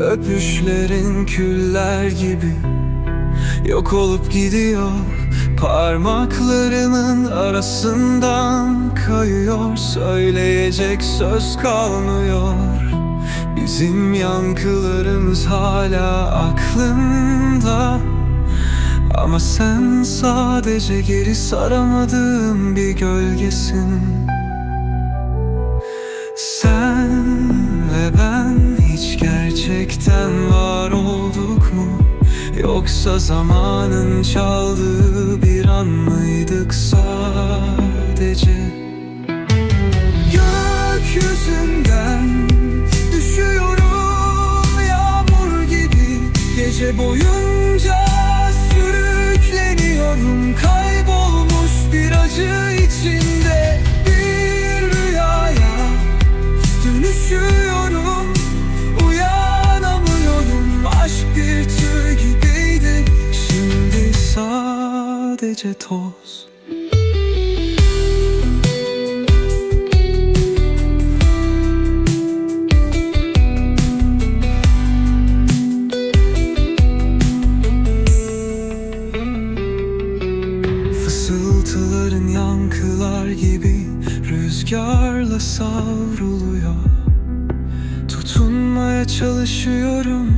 Düşlerin küller gibi Yok olup gidiyor. Parmaklarının arasından kayıyor Söyleyecek söz kalmıyor. Bizim yankılarımız hala aklımda. Ama sen sadece geri saramadığım bir gölgesin. Sen Yoksa zamanın çaldığı bir an mıydık sadece? Gökyüzünden düşüyorum yağmur gibi Gece boyunca sadece toz. Fısıltıların yankılar gibi Rüzgarla savruluyor. Tutunmaya çalışıyorum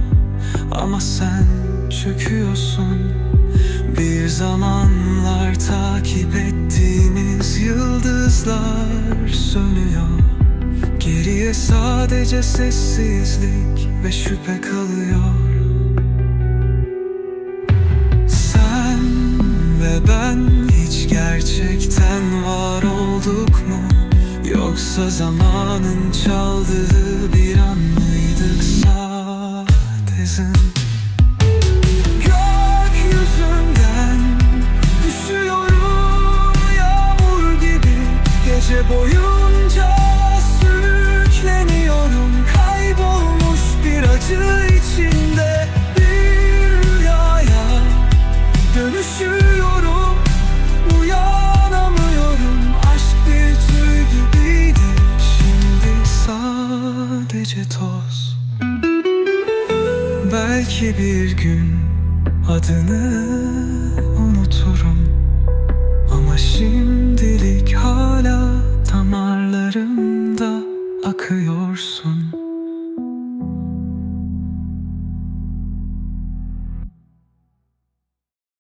Ama sen çöküyorsun. Bir zamanlar takip ettiğimiz yıldızlar sönüyor Geriye sadece sessizlik ve şüphe kalıyor Sen ve ben hiç gerçekten var olduk mu? Yoksa zamanın çaldığı bir boyunca sürükleniyorum. Kaybolmuş bir acı içinde bir rüyaya Dönüşüyorum. Uyanamıyorum. Aşk bir tür gibiydi. Şimdi sadece toz. Belki bir gün Adını unuturum. Ama şimdi